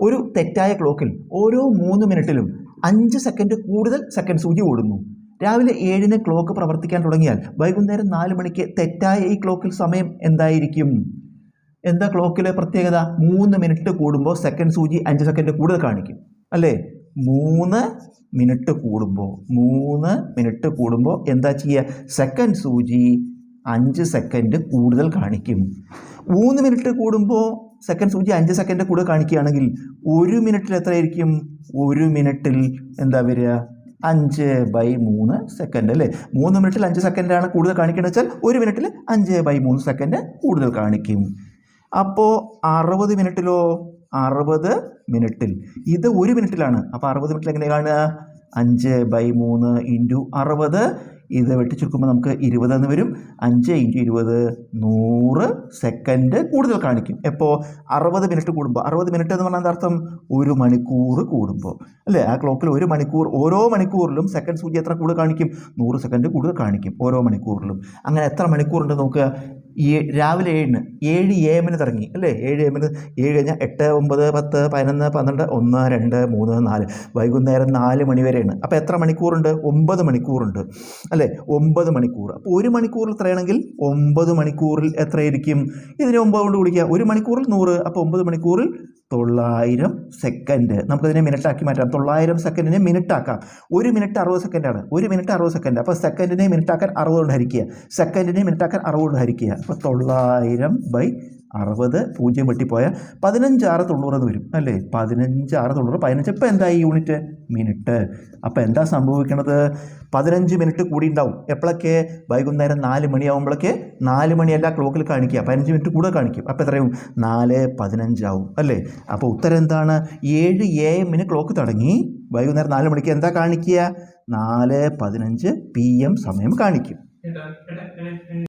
ഒരു തെറ്റായ ക്ലോക്കിൽ ഓരോ മൂന്ന് മിനിറ്റിലും അഞ്ച് സെക്കൻഡ് കൂടുതൽ സെക്കൻഡ് സൂചി ഓടുന്നു. രാവിലെ ഏഴിന് ക്ലോക്ക് പ്രവർത്തിക്കാൻ തുടങ്ങിയാൽ വൈകുന്നേരം നാല് മണിക്ക് തെറ്റായ ഈ ക്ലോക്കിൽ സമയം എന്തായിരിക്കും? എന്താ ക്ലോക്കിലെ പ്രത്യേകത? മൂന്ന് മിനിറ്റ് കൂടുമ്പോൾ സെക്കൻഡ് സൂചി അഞ്ച് സെക്കൻഡ് കൂടുതൽ കാണിക്കും. അല്ലേ? മൂന്ന് മിനിറ്റ് കൂടുമ്പോൾ മൂന്ന് മിനിറ്റ് കൂടുമ്പോൾ എന്താ ചെയ്യുക? സെക്കൻഡ് സൂചി അഞ്ച് സെക്കൻഡ് കൂടുതൽ കാണിക്കും. മൂന്ന് മിനിറ്റ് കൂടുമ്പോൾ സെക്കൻഡ് സൂചി അഞ്ച് സെക്കൻഡ് കൂടെ കാണിക്കുകയാണെങ്കിൽ ഒരു മിനിറ്റിൽ എത്രയായിരിക്കും? ഒരു മിനിറ്റിൽ എന്താ വരിക? അഞ്ച് ബൈ മൂന്ന് സെക്കൻഡ് അല്ലേ? മൂന്ന് മിനിറ്റിൽ അഞ്ച് സെക്കൻഡാണ് കൂടുതൽ കാണിക്കുന്നത് വെച്ചാൽ ഒരു മിനിറ്റിൽ അഞ്ച് ബൈ മൂന്ന് സെക്കൻഡ് കൂടുതൽ കാണിക്കും. അപ്പോൾ അറുപത് മിനിറ്റിലോ അറുപത് മിനിറ്റിൽ ഇത് ഒരു മിനിറ്റിലാണ് അപ്പോൾ അറുപത് മിനിറ്റിൽ എങ്ങനെ കാണുക? അഞ്ച് ബൈ മൂന്ന് ഇന്റു അറുപത് ഇത് വെട്ടിച്ചുരുക്കുമ്പോൾ നമുക്ക് ഇരുപത് എന്ന് വരും. അഞ്ച് ഇന്റു ഇരുപത് നൂറ് സെക്കൻഡ് കൂടുതൽ കാണിക്കും. എപ്പോൾ അറുപത് മിനിറ്റ് കൂടുമ്പോൾ അറുപത് മിനിറ്റ് എന്ന് പറഞ്ഞാൽ അർത്ഥം? ഒരു മണിക്കൂർ കൂടുമ്പോൾ അല്ലേ? ആ ക്ലോക്കിൽ ഒരു മണിക്കൂർ ഓരോ മണിക്കൂറിലും സെക്കൻഡ് സൂചി എത്ര കൂടുതൽ കാണിക്കും? നൂറ് സെക്കൻഡ് കൂടുതൽ കാണിക്കും ഓരോ മണിക്കൂറിലും. അങ്ങനെ എത്ര മണിക്കൂറുണ്ട് നോക്കുക? രാവിലെ ഏഴിന് ഏഴ് എ എമ്മിന് തുടങ്ങി അല്ലേ? ഏഴ് എമ്മിന് ഏഴ് കഴിഞ്ഞാൽ എട്ട് ഒമ്പത് പത്ത് പതിനൊന്ന് പന്ത്രണ്ട് ഒന്ന് രണ്ട് മൂന്ന് നാല്. വൈകുന്നേരം നാല് മണി വരെയാണ്. അപ്പോൾ എത്ര മണിക്കൂറുണ്ട്? ഒമ്പത് മണിക്കൂറുണ്ട്. അല്ലേ? ഒമ്പത് മണിക്കൂർ അപ്പോൾ ഒരു മണിക്കൂറിൽ എത്രയാണെങ്കിൽ ഒമ്പത് മണിക്കൂറിൽ എത്രയായിരിക്കും? ഇതിന് ഒമ്പത് കൊണ്ട് കുടിക്കുക ഒരു മണിക്കൂറിൽ നൂറ്. അപ്പോൾ ഒമ്പത് മണിക്കൂറിൽ തൊള്ളായിരം സെക്കൻഡ് നമുക്കതിനെ മിനിറ്റാക്കി മാറ്റാം. തൊള്ളായിരം സെക്കൻഡിനെ മിനിറ്റാക്കാം ഒരു മിനിറ്റ് അറുപത് സെക്കൻഡാണ് ഒരു മിനിറ്റ് അറുപത് സെക്കൻഡ് അപ്പോൾ സെക്കൻഡിനെ മിനിറ്റാക്കാൻ അറുപത് കൊണ്ട് ഹരിക്കുക. സെക്കൻഡിനെ മിനിറ്റാക്കാൻ അറുപത് കൊണ്ട് ഹരിക്കുക. അപ്പോൾ തൊള്ളായിരം ബൈ അറുപത് പൂജ്യം വെട്ടിപ്പോയാൽ പതിനഞ്ചാറ് തൊണ്ണൂറെന്ന് വരും അല്ലേ? പതിനഞ്ചാറ് തൊണ്ണൂറ്. പതിനഞ്ച് ഇപ്പം ഈ യൂണിറ്റ്? മിനിറ്റ്. അപ്പോൾ എന്താ സംഭവിക്കണത്? പതിനഞ്ച് മിനിറ്റ് കൂടി ഉണ്ടാവും. എപ്പോഴൊക്കെ വൈകുന്നേരം നാല് മണിയാവുമ്പോഴൊക്കെ നാല് മണിയല്ല ക്ലോക്കിൽ കാണിക്കുക. പതിനഞ്ച് മിനിറ്റ് കൂടെ കാണിക്കും. അപ്പോൾ എത്രയും നാല് പതിനഞ്ചാവും അല്ലേ? അപ്പോൾ ഉത്തരം എന്താണ്? ഏഴ് എ എമ്മിന് ക്ലോക്ക് തുടങ്ങി. വൈകുന്നേരം നാല് മണിക്ക് എന്താ കാണിക്കുക? നാല് പതിനഞ്ച് പി എം സമയം കാണിക്കും.